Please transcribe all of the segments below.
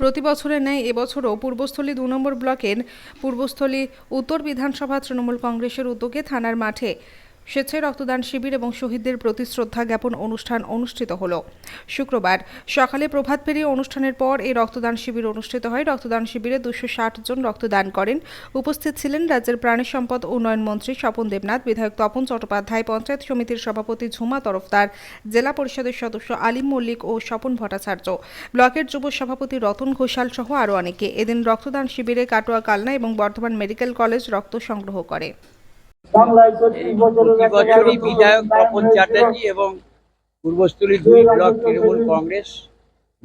প্রতি বছরের ন্যায় এবছরও পূর্বস্থলী দু নম্বর ব্লকের পূর্বস্থলী উত্তর বিধানসভা তৃণমূল কংগ্রেসের উদ্যোগে থানার মাঠে স্বেচ্ছায় রক্তদান শিবির এবং শহীদদের প্রতি শ্রদ্ধা জ্ঞাপন অনুষ্ঠান অনুষ্ঠিত হল। শুক্রবার সকালে প্রভাত পেরিয়ে অনুষ্ঠানের পর এই রক্তদান শিবির অনুষ্ঠিত হয়। রক্তদান শিবিরে দুশো জন রক্তদান করেন। উপস্থিত ছিলেন রাজ্যের প্রাণী সম্পদ উন্নয়ন মন্ত্রী স্বপন দেবনাথ, বিধায়ক তপন চট্টোপাধ্যায়, পঞ্চায়েত সমিতির সভাপতি ঝুমা তরফদার, জেলা পরিষদের সদস্য আলিম মল্লিক ও স্বপন ভট্টাচার্য। ব্লকের যুব সভাপতি রতন ঘোষাল সহ আরও অনেকে। এদিন রক্তদান শিবিরে কাটোয়া, কালনা এবং বর্ধমান মেডিকেল কলেজ রক্ত সংগ্রহ করে। বছরই বিধায়ক তপন চ্যাটার্জি এবং পূর্বস্থলী দুই ব্লক তৃণমূল কংগ্রেস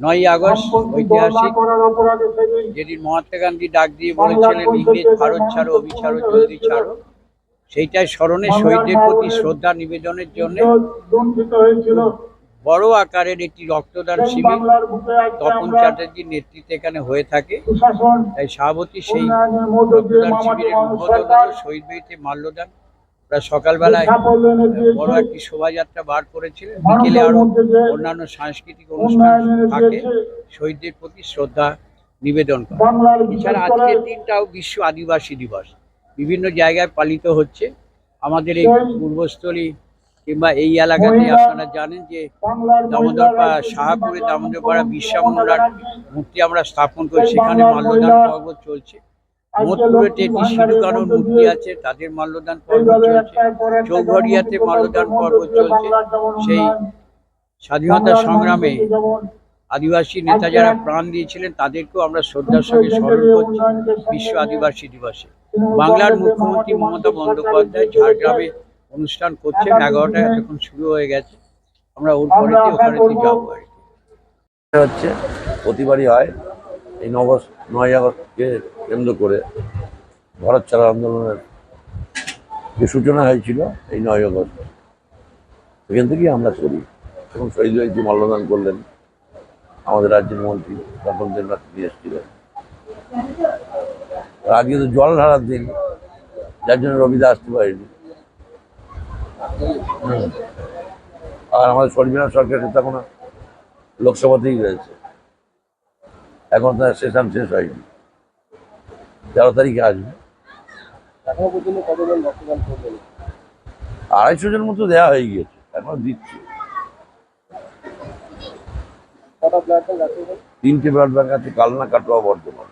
নয় আগস্ট ঐতিহাসিক যেদিন মহাত্মা গান্ধী ডাক দিয়ে বলেছিলেন ইংরেজ ভারত ছাড়ো অভিছাড়ো জলদি ছাড়ো। সেইটাই স্মরণে শহীদের প্রতি শ্রদ্ধা নিবেদনের জন্য বড় আকারের একটি রক্তদান শিবির তপন চ্যাটার্জির নেতৃত্বে এখানে হয়ে থাকে। তাই সভাপতি সেই রক্তদান শিবিরের উদ্বোধন হলো শহীদ বেদিতে মাল্যদান। প্রায় সকালবেলায় বড় একটি শোভাযাত্রা বার করেছিলেন। বিকেলে আরও অন্যান্য সাংস্কৃতিক অনুষ্ঠান থাকে শহীদদের প্রতি শ্রদ্ধা নিবেদন করে। এছাড়া আজকের দিনটাও বিশ্ব আদিবাসী দিবস। বিভিন্ন জায়গায় পালিত হচ্ছে। আমাদের এই পূর্বস্থলী কিংবা এই এলাকাতে আপনারা জানেন যে দামোদরপাড়া শাহাপুরে দামোদরপাড়া বিশ্বামঙ্গলার মূর্তি আমরা স্থাপন করি সেখানে মাল্যদান পর্ব চলছে। মোদপুরেতে একটি সিধুকানুর মূর্তি আছে তাদের মাল্যদান পর্ব চলছে। চৌঘরিয়াতে মাল্যদান পর্ব চলছে। সেই স্বাধীনতা সংগ্রামে আদিবাসী নেতা যারা প্রাণ দিয়েছিলেন তাদেরকেও আমরা শ্রদ্ধার সঙ্গে স্মরণ করছি বিশ্ব আদিবাসী দিবসে। বাংলার মুখ্যমন্ত্রী মমতা বন্দ্যোপাধ্যায় ঝাড়গ্রামে অনুষ্ঠান করছেন এগারোটায় এখন শুরু হয়ে গেছে। আমরা ওর পরেতে ওখানেতে যাব আর কি। হচ্ছে প্রতিবারই হয়। এই নগর নয় আগস্টকে কেন্দ্র করে ভারত ছাড়া আন্দোলনের যে সূচনা হয়েছিল এই নয় আগস্ট সেখান থেকেই আমরা করি। এবং শহীদ জয়ন্তী মাল্যদান করলেন। আমাদের রাজ্যের মন্ত্রী তপন দেবনাথ নিয়ে এসেছিলেন। আজকে তো জল ঢালার দিন যার জন্য রবিদা আসতে পারেনি। আর আমাদের শর্মিলা সরকার তখন লোকসভাতেই রয়েছে। এখন তার সেশন শেষ হয়নি। তেরো তারিখে আসবে। আড়াইশো জন মতো দেওয়া হয়ে গিয়েছে এখন দিচ্ছে। তিনটে ব্লাড ব্যাংক আছে কালনা কাটোয়া বর্ধমান।